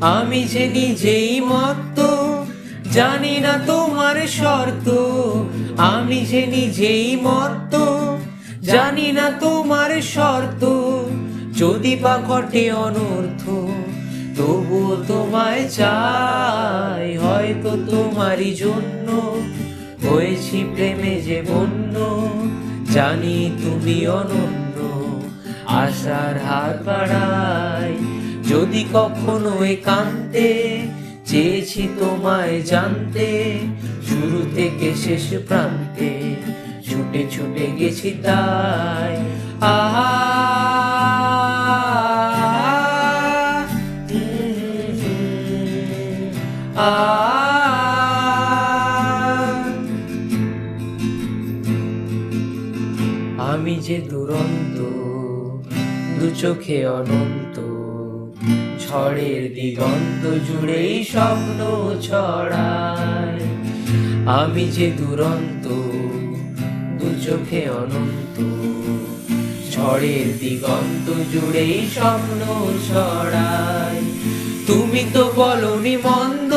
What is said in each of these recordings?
আমি যে নিজেই মত্ত, জানি না তোমার শর্ত। আমি যে নিজেই মত্ত, জানি না তোমার শর্ত। যদি বা ঘটে অনর্থ, তবুও তোমায় চাই। হয়তো তোমারই জন্য হয়েছি প্রেমে যে বন্য জানি তুমি অনন্য আশার হাত বাড়াই। যদি কখনো একান্তে চেয়েছি তোমায় জানতে, শুরু থেকে শেষ প্রান্তে ছুটে ছুটে গেছি তাই। আহা! আমি যে দুরন্ত দু চোখে অনন্ত। ঝড়ের দিগন্ত জুড়েই স্বপ্ন ছড়ায়। আমি যে দুরন্ত, দু চোখে অনন্ত। ঝড়ের দিগন্ত জুড়েই স্বপ্ন ছড়ায়। তুমি তো বলনি মন্দ,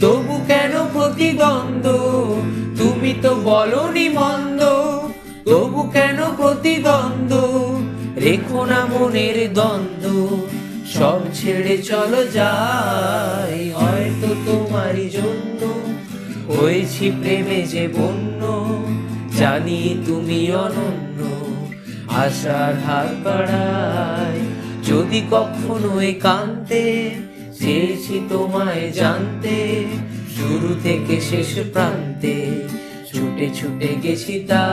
তবু কেন প্রতিদ্বন্দ্ব? তুমি তো বলনি মন্দ, তবু কেন প্রতিদ্বন্দ্ব? রেখো না মনের দ্বন্দ্ব, সব ছেড়ে চলো যাই। হয়তো তোমারই জন্য হয়েছি প্রেমে যে বন্য, জানি তুমি অনন্য, আশার হাত বাড়াই যদি কখনো একান্তে চেয়েছি তোমায় জানতে, শুরু থেকে শেষ প্রান্তে ছুটে ছুটে গেছি তা